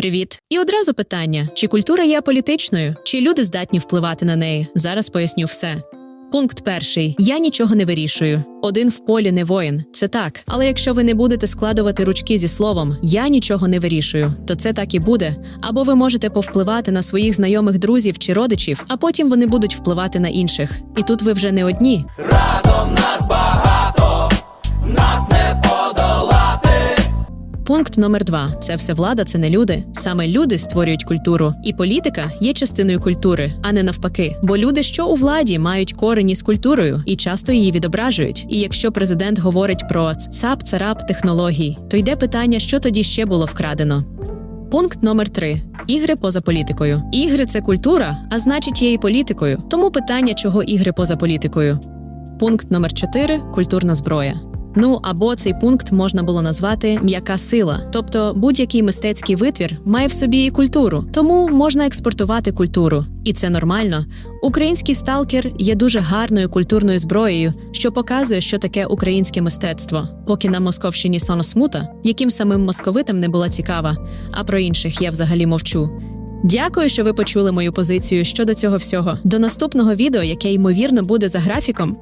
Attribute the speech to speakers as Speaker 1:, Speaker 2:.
Speaker 1: Привіт. І одразу питання: чи культура є політичною, чи люди здатні впливати на неї? Зараз поясню все. Пункт перший: я нічого не вирішую. Один в полі не воїн. Це так. Але якщо ви не будете складувати ручки зі словом Я нічого не вирішую, то це так і буде. Або ви можете повпливати на своїх знайомих друзів чи родичів, а потім вони будуть впливати на інших. І тут ви вже не одні.
Speaker 2: Разом нас
Speaker 1: Пункт номер два: це все влада, це не люди. Саме люди створюють культуру, і політика є частиною культури, а не навпаки. Бо люди, що у владі, мають корені з культурою і часто її відображують. І якщо президент говорить про цап царап технологій, то йде питання, що тоді ще було вкрадено. Пункт номер три: ігри поза політикою. Ігри це культура, а значить є і політикою. Тому питання, чого ігри поза політикою. Пункт номер 4 культурна зброя. Ну або цей пункт можна було назвати м'яка сила, тобто будь-який мистецький витвір має в собі і культуру, тому можна експортувати культуру, і це нормально. Український сталкер є дуже гарною культурною зброєю, що показує, що таке українське мистецтво. Поки на Московщині соносмута, яким самим московитам не була цікава, а про інших я взагалі мовчу. Дякую, що ви почули мою позицію щодо цього всього. До наступного відео, яке ймовірно буде за графіком,